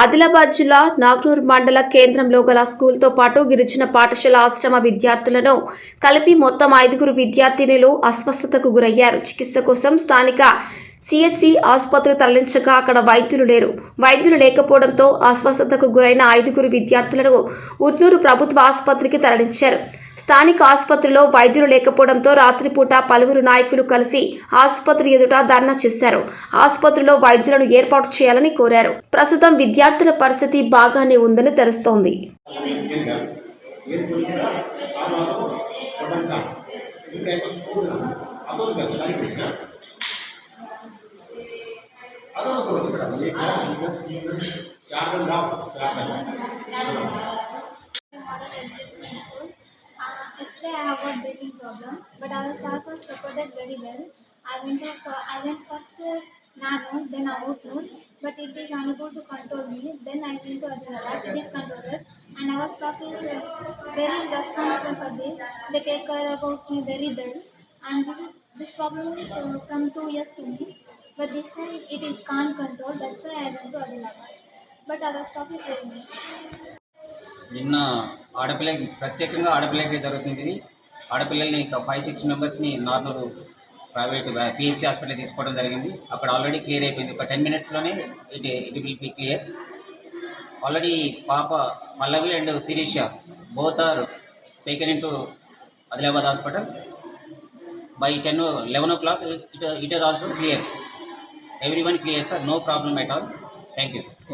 ఆదిలాబాద్ జిల్లా నాగ్నూర్ మండల కేంద్రంలో గల స్కూల్తో పాటు గిరిజన పాఠశాల ఆశ్రమ విద్యార్థులను కలిపి మొత్తం ఐదుగురు విద్యార్థినులు అస్వస్థతకు గురయ్యారు. చికిత్స కోసం స్థానిక సిహెచ్సి ఆసుపత్రికి తరలించగా అక్కడ వైద్యులు లేరు. వైద్యులు లేకపోవడంతో అస్వస్థతకు గురైన ఐదుగురు విద్యార్థులను ఉట్నూరు ప్రభుత్వ ఆసుపత్రికి తరలించారు. స్థానిక ఆసుపత్రిలో వైద్యులు లేకపోవడంతో రాత్రిపూట పలువురు నాయకులు కలిసి ఆసుపత్రి ఎదుట ధర్నా చేశారు. ఆసుపత్రిలో వైద్యులను ఏర్పాటు చేయాలని కోరారు. ప్రస్తుతం విద్యార్థుల పరిస్థితి బాగానే ఉందని తెలుస్తోంది. Yesterday I have got breathing problem, but I was also supported very well. I went for, I went first to nano, then outlook, but it is unable to control me. Then I went to Adilabad, it is controlled, and I was talking very responsible for this. They take care about me very well, and this is this problem is uh, from two years to me. But this time it is can't control. That's why I went to Adilabad. But our stock is very nice. నిన్న ఆడపిల్లకి ప్రత్యేకంగా ఆడపిల్లకి జరుగుతుంది ఇది ఆడపిల్లల్ని ఒక five six మెంబర్స్ని normal private PHC hospital తీసుకోవడం జరిగింది అక్కడ ఆల్రెడీ క్లియర్ అయిపోయింది ఒక ten మినిట్స్లోనే it it will be clear already పాప Pallavi and Sirisha both are taken in to Adilabad hospital by ten eleven o'clock it it is also clear everyone clear sir? No problem at all. Thank you sir.